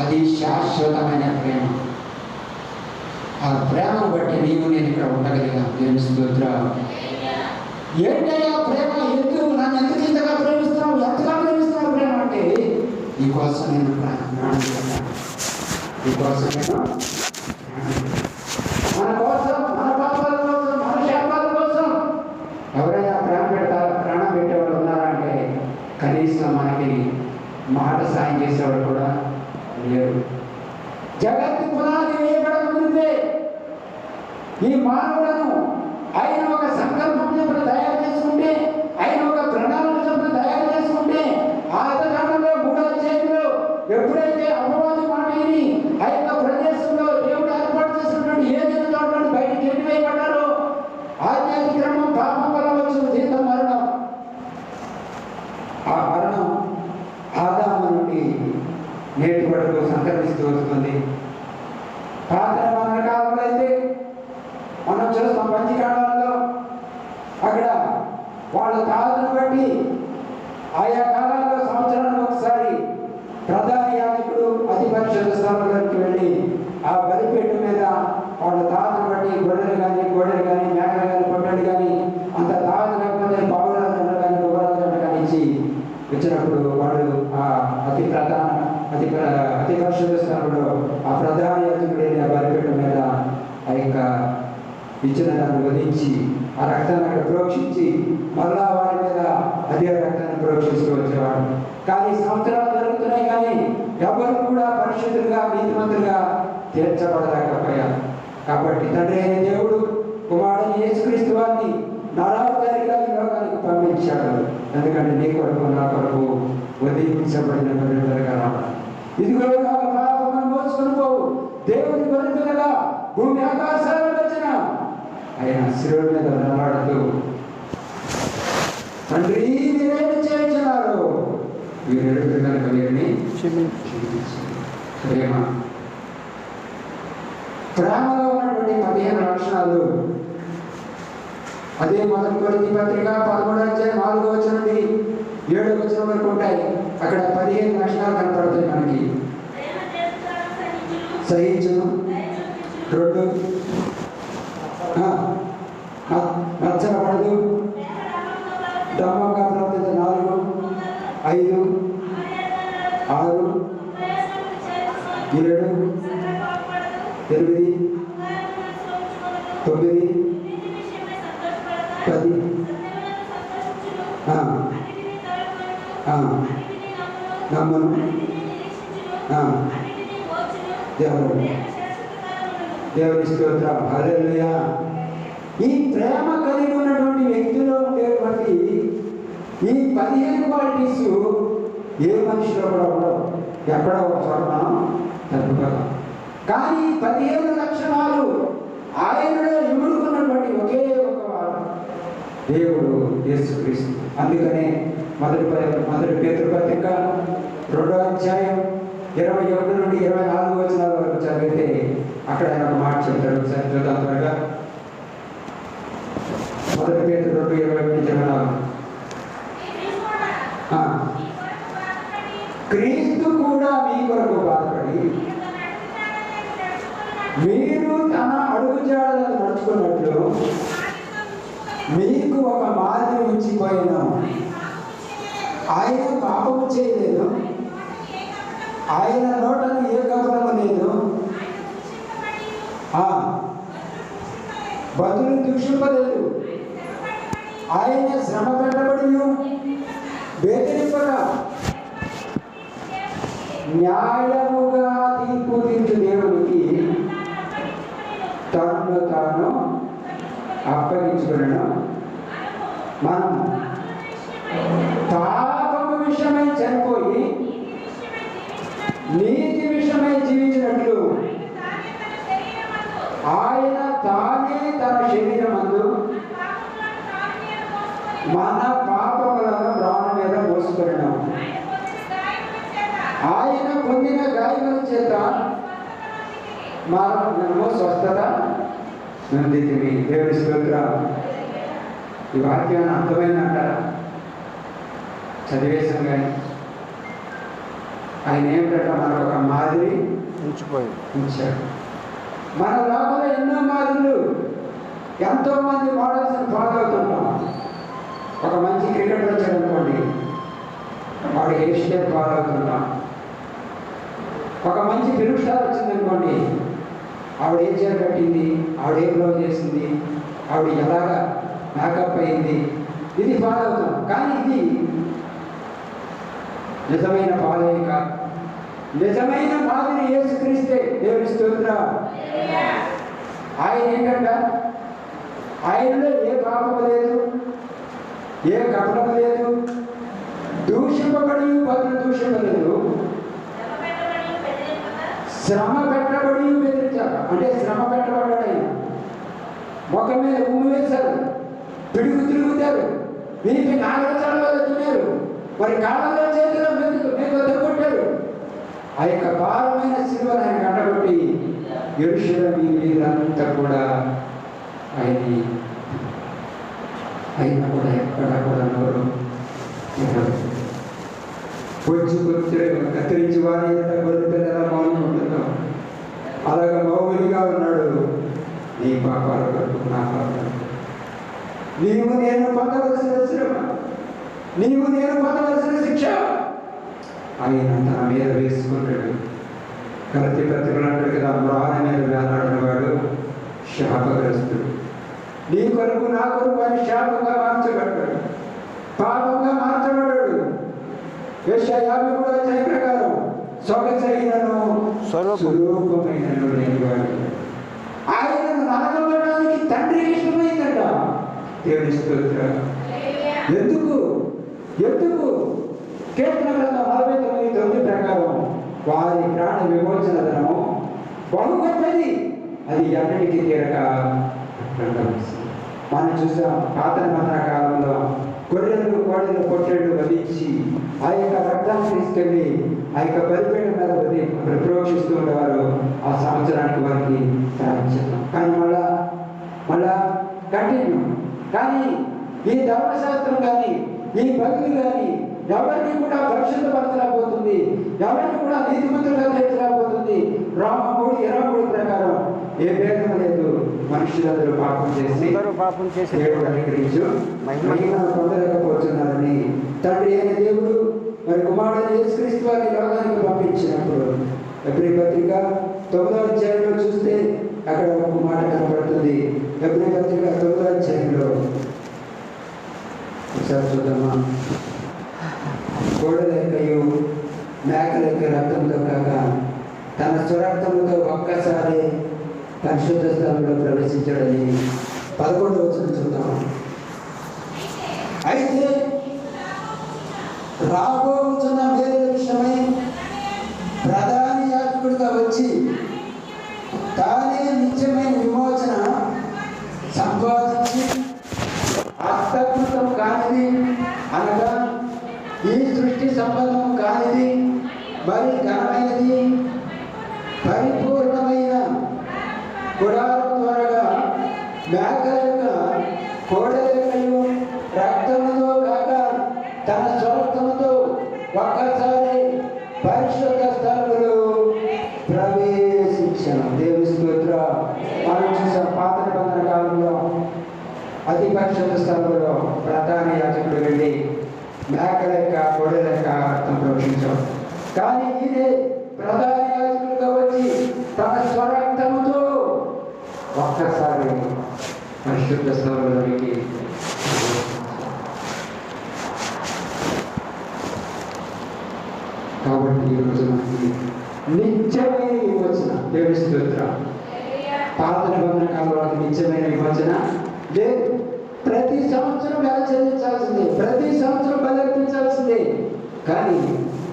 అది శాశ్వతమైన ప్రేమ. ఆ ప్రేమను బట్టి నీవు నేను ఇక్కడ ఉండగలిగా నేను స్తోత్ర ఏంటయ్యా ప్రేమ? ఎందుకు? నన్ను ఎందుకు ఇంతగా ప్రేమిస్తున్నావు? ఎంతగా ప్రేమిస్తున్నావు ప్రేమ అంటే నీకోసం నేను ప్రాణం నీకోసం నేను మన కోసం మన పాపాల కోసం మన శాపాల కోసం ఎవరైనా ప్రాణం పెడతారు? ప్రాణం పెట్టేవాళ్ళు ఉన్నారా కనీసం మనకి మాట సాయం చేసేవాడు కూడా లేరు జగత్తు పునాది వేయబడకముందే ఈ మానవులను ఆయన ఒక సంకల్పం చొప్పున తయారు చేసుకుంటే ఆయన ఒక ప్రణాళిక చొప్పున తయారు చేసుకుంటే ఆదరణలో మూడో అధ్యాయంలో ఎప్పుడైతే అపవాది మాట విని ఆ యొక్క ప్రదేశంలో దేవుడు ఏర్పాటు చేసినటువంటి ఏదైనా చోట బయటికి ఎన్నివేయబడ్డారో ఆధ్యాత్మిక క్రమం పాపం వల్ల వచ్చిన జీతం మరణం ఆ మరణం ఆదాము నుండి నేటి వరకు సంక్రమిస్తూ వస్తుంది పాత మన కాలంలో అయితే మనం చూస్తాం పంచకాలంలో అక్కడ వాళ్ళ కాలను బట్టి ఆయా కాలాల్లో సంవత్సరానికి ఒకసారి ప్రధాన యాజకుడు అతి పరిషత్ స్థలంలోకి వెళ్ళి ఆ బలిపేట మీద వాళ్ళ తాతను బట్టి గొడవలు కానీ గొడవలు కానీ మేకలు కానీ పొట్టలు కానీ అంత తాత లేకపోతే పావురాజు కానీ గుబరాజు కానీ ఇచ్చి ఇచ్చినప్పుడు అతి అతి పరిశుద్ధ స్థలంలో ఆ ప్రధాన యాజకుడైన ఆ మీద ఆ యొక్క ఇచ్చిన వధించి ఆ రక్తాన్ని అక్కడ ప్రోక్షించి మళ్ళా వారి మీద అదే రక్తాన్ని ప్రోక్షిస్తూ వచ్చేవాడు. కానీ సంవత్సరాలు జరుగుతున్నాయి కానీ ఎవరు కూడా పరిశుద్ధులుగా నీతిమంతులుగా తీర్చబడలేకపోయారు. కాబట్టి తండ్రి అయిన దేవుడు కుమారుడు యేసుక్రీస్తు వారిని నరావతారిగా ఈ లోకానికి పంపించాడు. ఎందుకంటే నీ కొరకు నా కొరకు వదిలించబడిన గొర్రెలుగా రావాలి. ఇదిగో నా పాపమును మోసుకొని పోవు. దేవుని గొర్రెలుగా భూమి ఆకాశాలు వచ్చిన ఆయన శిరువు మీద నిలబడుతూ తండ్రి మీరేమి చేయించినారు? మీరు ఎడుతున్నారు వీరిని ప్రేమ. ప్రేమలో ఉన్నటువంటి పదిహేను లక్షణాలు. అదే మొదటి కొరింథీ పత్రిక పదమూడు వచ్చే నాలుగో వచ్చినది ఏడో వచ్చిన వరకు ఉంటాయి. అక్కడ పదిహేను లక్షణాలు కనపడతాయి మనకి. సహించను. రెండు. నచ్చరపడదు న- నచ్చబడదు నాలుగు ఐదు ఆరు ఏడు ఎనిమిది తొమ్మిది దేవుని స్తోత్రం హల్లెలూయా. ఈ ప్రేమ కలిగి ఉన్నటువంటి వ్యక్తిలో ఉండేటువంటి ఈ పదిహేను క్వాలిటీస్ ఏ మనిషిలో కూడా ఉండవు. ఎక్కడో ఒకసారి మనం తప్పుకోగలం కానీ పదిహేను లక్షణాలు ఆయనలో ఇముడుకున్నటువంటి ఒకే ఒక దేవుడు దేవుడు యేసుక్రీస్తు. అందుకనే మొదటి మొదటి పేతృపత్రిక పత్రిక రెండో అధ్యాయం ఇరవై ఒకటి నుండి ఇరవై నాలుగు వచనాల వరకు చదివితే అక్కడ ఆయన ఒక మాట చెప్తారు ఒకసారి చూద్దాం త్వరగా. మొదటి పేరు రెండు ఇరవై ఒకటి ఇరవై నాలుగు. క్రీస్తు కూడా మీ కొరకు బాధపడి మీరు తన అడుగుజాడలను నడుచుకున్నట్లు మీకు ఒక మాదిరి ఉంచిపోయిన. ఆయన పాపము చేయలేదు. ఆయన నోటను ఏ కపటము లేదు? బతులు బదులు దూషింపలేదు ఆయన శ్రమ పెట్టబడి బెదిరింపక. న్యాయముగా తీర్పు తీర్చు దేవునికి తను తాను అప్పగించుకున్నాను. మనం తాపము విషయమై చనిపోయి నీతి విషయమై జీవించినట్లు ఆయన తానే తన శరీరమందు మన పాపములను ప్రాణ మీద మోసుకున్నాం ఆయన పొందిన గాయముల చేత మనము స్వస్థత నొందితివి దేవుని స్తోత్ర ఈ వాక్యాన్ని అర్థమైందంటారా? చదివేశాం కానీ. ఆయన ఏమిటంటే మనకు ఒక మాదిరి ఉంచిపోయింది. ఉంచాడు. మన లోపల ఎన్నో మాదిరిలు. ఎంతో మంది మోడల్స్ ఫాలో అవుతుంటాం. ఒక మంచి క్రికెటర్ వచ్చాడు అనుకోండి వాడు హెయిర్ స్టైల్ ఫాలో అవుతుంటాం? ఒక మంచి ఫిల్మ్ స్టార్ వచ్చింది అనుకోండి ఆవిడ ఏం చీర కట్టింది? ఆవిడ ఏ బ్లౌజ్ చేసింది ఆవిడ ఎలాగా మేకప్ అయింది? ఇది ఫాలో అవుతాం. కానీ ఇది నిజమైన ఫాలోయింగ్ కాదు నిజమైన మాదిరి యేసుక్రీస్తే దేవుని స్తోత్ర. ఆయన ఏంటంట? ఆయనలో ఏ పాపము లేదు ఏ కపటము లేదు. దూషింపబడి పదులు దూషింపలేదు శ్రమ పెట్టబడి బెదిరించారు. అంటే శ్రమ పెట్టబడ్డాడు ఆయన. ముఖం మీద ఉమ్ము వేశారు. పిడుగు తిరుగుతారు. వీరికి నాలుగు నాగరచాలలో తిన్నారు మరి కాళ్ళలో చేతిలో మెతుకు మీకు కొట్టారు ఆ యొక్క భారమైన శిలువను ఆయన కట్టబట్టి ఎరుషుల వీరంతా కూడా ఆయన అయినా కూడా ఎక్కడ కూడా నోరు తెరవలేదు. పొచ్చు కత్తిరించి వారి ఎదుట గొర్రె పిల్లల మౌనం ఉంటుందో అలాగ మౌలిగా ఉన్నాడు. నీ పాపాలు కొరకు నా పాపాలు నీవు నేను పొందవలసిన శ్రమ నీవు నేను పొందవలసిన శిక్ష. ఆయన తన మీద వేసుకున్నాడు. కలతి అంటాడు కదా మ్రాణ మీద వేలాడిన వాడు శాపగ్రస్తుడు. నీ కొరకు నా కొరకు అని శాపంగా మార్చబడ్డాడు. పాపంగా మార్చబడ్డాడు. యాభై కూడా అధ్యాయ ప్రకారం సొగసైనను స్వరూపం. స్వరూపమైనను లేనివాడు. ఆయనను తండ్రికి ఇష్టమైందంట. దేవుని స్తోత్రం. ఎందుకు? ఎందుకు? నలభై తొమ్మిది ప్రకారం వారి ప్రాణ విమోచన ధనము బహు గొప్పది అది ఎన్నటికీ తీరక? మనం చూసాం పాత నిబంధన కాలంలో గొర్రెలు కోడలు పొట్టేళ్ళు వధించి ఆ యొక్క రక్తాన్ని తీసుకెళ్ళి ఆ యొక్క బలిపేట మీద వది ప్రోక్షిస్తూ ఉండేవారు. ఆ సంవత్సరానికి వారికి ప్రారంభించాం కానీ మళ్ళా మళ్ళా కంటిన్యూ. కానీ ఈ ధర్మశాస్త్రం కానీ ఈ బతులు కానీ ఎవరిని కూడా పరిశుద్ధపరచలేకపోతుంది ఎవరిని కూడా నీతిమంతులుగా తీర్చలేకపోతుంది రామ మూడు ఇరవై మూడు ప్రకారం ఏ భేదం లేదు. మనుషులందరూ పాపం చేసి పాపం చేసి దేవుడు అనుగ్రహించు. పొందలేకపోతున్నారని తండ్రి అయిన దేవుడు మరి కుమారుడు యేసుక్రీస్తు వారి లోకానికి పంపించినప్పుడు ఎబ్రి పత్రిక తొమ్మిదో అధ్యాయంలో చూస్తే అక్కడ ఒక మాట కనబడుతుంది. ఎబ్రి పత్రిక తొమ్మిదో అధ్యాయంలో. ఒకసారి చూద్దామా? కోడల యొక్కయు మేకల యొక్క రక్తంతో కాక తన స్వరక్తముతో ఒక్కసారి పరిశుద్ధ స్థలంలో ప్రవేశించాడని పదకొండు వచ్చిన చూద్దాం అయితే రాబోతున్న వేరే విషయమై ప్రధాన యాజకుడిగా వచ్చి తానే నిత్యమైన విమోచన సంపాదించి అస్తకృతం కానిది అనగా ఈ సృష్టి సంబంధం కానిది మరి ఘనమైనది పరిపూర్ణమైన గుడారం త్వరగా మేక యొక్క కోడల యొక్కయు రక్తముతో కాక తన స్వరక్తముతో ఒక్కసారి పరిశుద్ధ స్థలములు ప్రవేశించాను దేవుని స్తోత్ర మనం చూసాం పాత నిబంధన కాలంలో అతి పరిశుద్ధ స్థలంలో ప్రధాన యాజకుడు వెళ్ళి మేకల యొక్క గొడవల యొక్క రక్తం ప్రోక్షించాం కానీ ఇదే ప్రధాన యాజకుడుగా వచ్చి తన స్వరక్తముతో ఒక్కసారి పరిశుద్ధ స్థలంలోనికి కాబట్టి ఈరోజు మనకి నిత్యమైన విమోచన దేవుని స్తోత్రం. పాత నిబంధన కాలంలో నిత్యమైన విమోచన లేదు. ప్రతి సంవత్సరం వెల చెల్లించాల్సిందే. ప్రతి సంవత్సరం బలర్పించాల్సిందే కానీ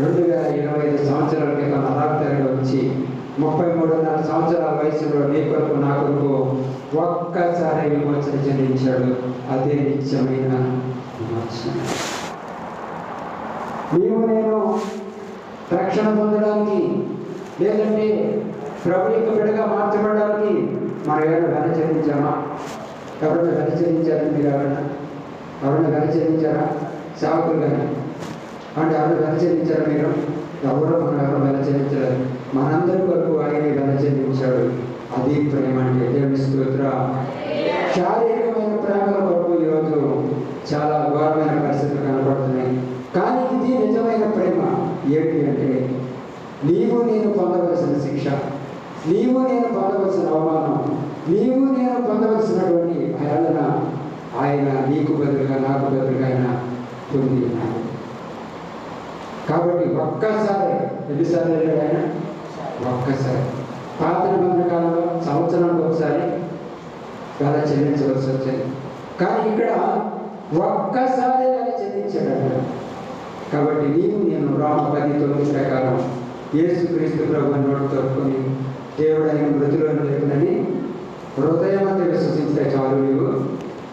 రెండు వేల ఇరవై ఐదు సంవత్సరాల క్రితం నరావతరలో వచ్చి ముప్పై మూడున్నర సంవత్సరాల వయసులో నీ కొరకు నా కొరకు ఒక్కసారి విమోచన చెల్లించాడు. అదే నిత్యమైన విమోచన. నీవు నేను రక్షణ పొందడానికి లేదంటే ప్రభు యొక్క బిడగా మార్చబడడానికి మన ఏడు వెన చెల్లించామా? ఎవరైనా హరిచరించారు మీరు ఎవరైనా? ఎవరైనా హరిచరించారా సేవకులు కానీ? అంటే ఎవరు వెలచరించారు మీరు? ఎవరో మనం ఎవరు వెల మనందరి కొరకు ఆయన వెలచరించాడు అది ప్రేమ అంటే దేవుని స్తోత్ర. శారీరకమైన ప్రేమల కొరకు ఈరోజు చాలా ఘోరమైన పరిస్థితులు కనపడుతున్నాయి. కానీ ఇది నిజమైన ప్రేమ. ఏంటి అంటే నీవు నేను పొందవలసిన శిక్ష నీవు నేను పొందవలసిన అవమానం నీవు నేను పొందవలసినటువంటి వేదన ఆయన నీకు బదులుగా నాకు బదులుగా ఆయన పొంది ఉన్నాడు. కాబట్టి ఒక్కసారి ఎన్నిసార్లు వెళ్ళాడు ఆయన? ఒక్కసారి. పాత నిబంధన కాలంలో సంవత్సరానికి ఒకసారి వేల చెల్లించవలసి వచ్చింది. కానీ ఇక్కడ ఒక్కసారి వేల చెల్లించాడు కాబట్టి నీవు నేను రామ పది తొమ్మిది ప్రకారం యేసు క్రీస్తు ప్రభు నోటు తప్పుకొని దేవుడు ఆయన మృతిలో లేకునని హృదయమంతా విశ్వసించే చాలు నీవు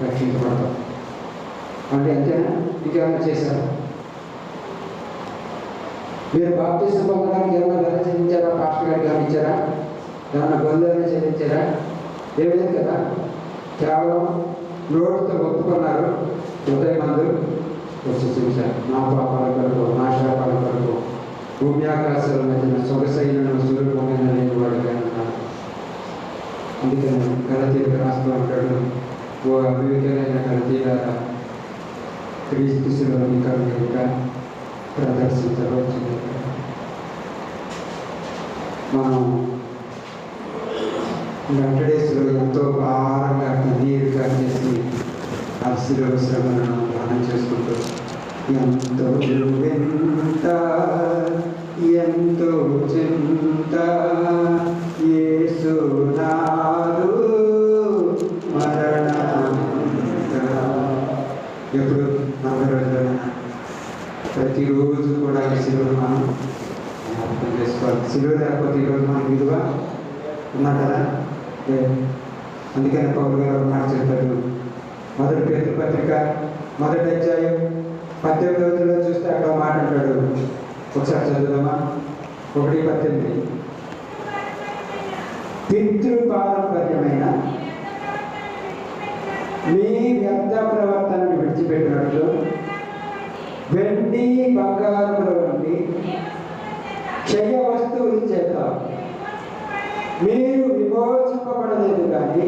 రక్షించబడతావు. అంటే అంతేనా? ఇంకేమైనా చేశారు. మీరు బాప్తీసం పొందడానికి ఏమైనా ధర చెల్లించారా? పాస్టర్ గారికి ఏమైనా ఏమైనా బంధువులను చెల్లించారా? ఏం లేదు కదా? కేవలం నోటితో ఒప్పుకున్నారు. హృదయం అందరూ విశ్వసించారు నా పాపాల కొరకు నా శాపాల కొరకు భూమి ఆకాశాల మధ్యన సొగసైన సూర్యభూమైన లేని వాడుగా అందుకని గలతీయుడు రాస్తూ ఉంటాడు ఓ అవివేకమైన గలతీయారా క్రీస్తులోని కనుక ప్రదర్శించవచ్చు మనం వెంకటేశ్వరు ఎంతో భారంగా కన్నీరుగా చేసి ఆ శిలువ శ్రమలను ధ్యానం చేసుకుంటూ ఎంతో వింత ఎంతో చింత యేసునాదు ప్రతిరోజు కూడా శిలువను మనం జ్ఞాపకం చేసుకోవాలి. శిలువ లేకపోతే ఈరోజు మన విలువ ఉన్నా కదా? అందుకని పౌరు గారు మాట చెప్పారు. మొదటి పేరు పత్రిక మొదటి అధ్యాయం పద్దెనిమిది రోజుల్లో చూస్తే అక్కడ ఒక మాట అంటాడు. ఒకసారి చదువుదామా? ఒకటి పద్దెనిమిది. పితృ పారంపర్యమైన మీ వ్యర్థ ప్రవర్తనను విడిచిపెట్టినట్లు వెండి బంగారముల వంటి క్షయ వస్తువుల చేత మీరు విమోచింపబడలేదు కానీ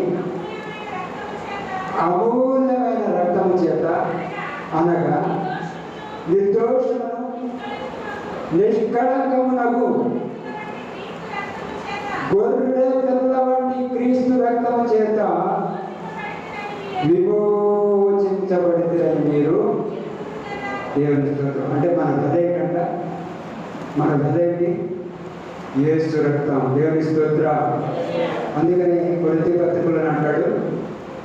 అమూల్యమైన రక్తం చేత అనగా నిర్దోషులను నిష్కళంకమునకు గొర్రె పిల్ల వంటి క్రీస్తు రక్తం చేత విమోచించబడితే మీరు దేవుని స్తోత్రం. అంటే మన హృదయం కంట మన హృదయంకి యేసు రక్తం. దేవుని స్తోత్ర. అందుకని కొలితి పత్రికలను అంటాడు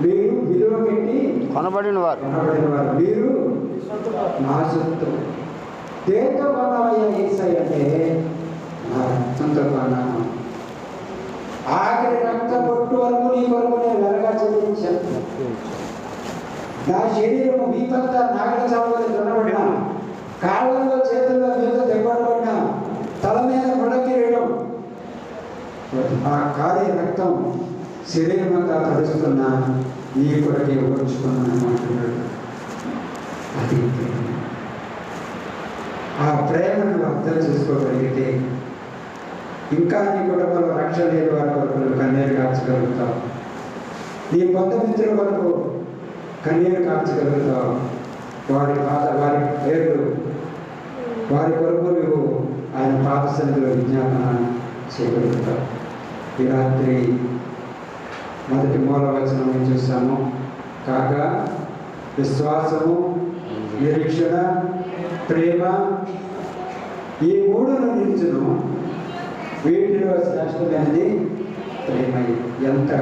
మీరు విలువ పెట్టి కొనబడిన వారు కొనబడిన వారు మీరు నా సొత్తు దేంతో కొన్నావయ్యా ఏసై అంటే నా రక్తంతో కొన్నాను ఆఖరి రక్త పొట్టు వరకు నీ కొరకు నేను వెలగా చెల్లించాను నా శరీరము మీపంతా నాగడ చావులు దున్నబడినా కాళ్ళలో చేతుల్లో మీద దెబ్బడబడినా తల మీద ముడకిరేయడం ఆ కారే రక్తం శరీరం అంతా తడుస్తున్న నీ కొరకే ఓర్చుకున్నాను అంటున్నాడు అది ఆ ప్రేమను అర్థం చేసుకోగలిగితే ఇంకా నీ కుటుంబంలో రక్షణ లేని వారి కొరకు నువ్వు కన్నీరు కాచగలుగుతావు నీ బంధుమిత్రుల వరకు కన్నీరు కాల్చగలుగుతావు వారి పాద వారి పేర్లు వారి కొరకు నువ్వు ఆయన పాద సన్నిధిలో విజ్ఞాపన చేయగలుగుతావు ఈ రాత్రి మొదటి మూల వచనం చూసాము కాగా విశ్వాసము నిరీక్షణ ప్రేమ ఈ మూడును నిలిచును. వీటిలో శ్రేష్టమైనది ప్రేమ ఎంత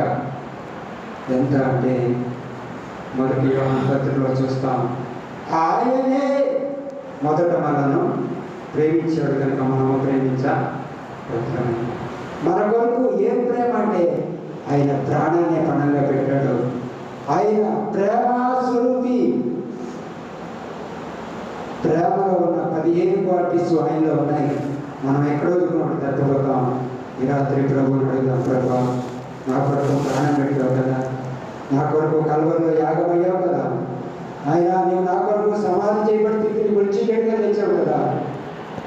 ఎంత అంటే మొదటి పత్రికలో చూస్తాం. ఆయనే మొదట మనను ప్రేమించాడు కనుక మనము ప్రేమించా మన కొరకు ఏం ప్రేమ అంటే ఆయన ప్రాణాన్ని పణంగా పెట్టాడు. ఆయన ప్రేమ స్వరూపి. ప్రేమలో ఉన్న పదిహేను క్వాలిటీస్ ఆయనలో ఉన్నాయి. మనం ఎక్కడో చూసినప్పుడు తప్పిపోతాం. ఈ రాత్రి ప్రభువుని అడుగుదాం ప్రభా నా కొరకు ప్రాణం పెట్టావు కదా నా కొరకు కలవలో యాగమయ్యావు కదా. ఆయన నీవు నా కొరకు సమాధి చేయబడి తిరిగి విడిచిపెట్టుగా తెచ్చావు కదా.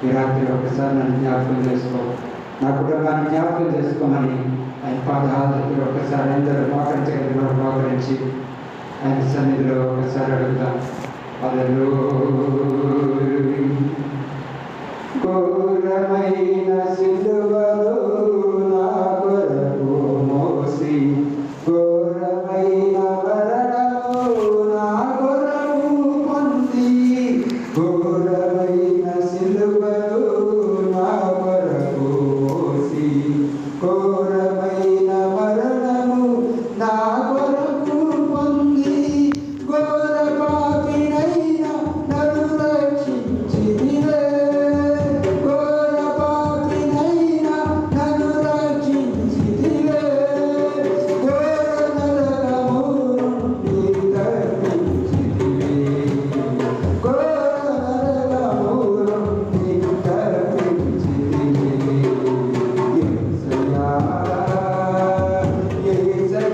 ఈ రాత్రి ఒక్కసారి నన్ను జ్ఞాపకం చేసుకో. నా కుటుంబాన్ని జ్ఞాపకం చేసుకోమని ఆయన పాదాల దగ్గర ఒక్కసారి అందరూ మోకరించగలిగిన మనం మోకరించి ఆయన సన్నిధిలో ఒకసారి అడుగుతాం. హల్లెలూయా. ఘోరమైన సిలువ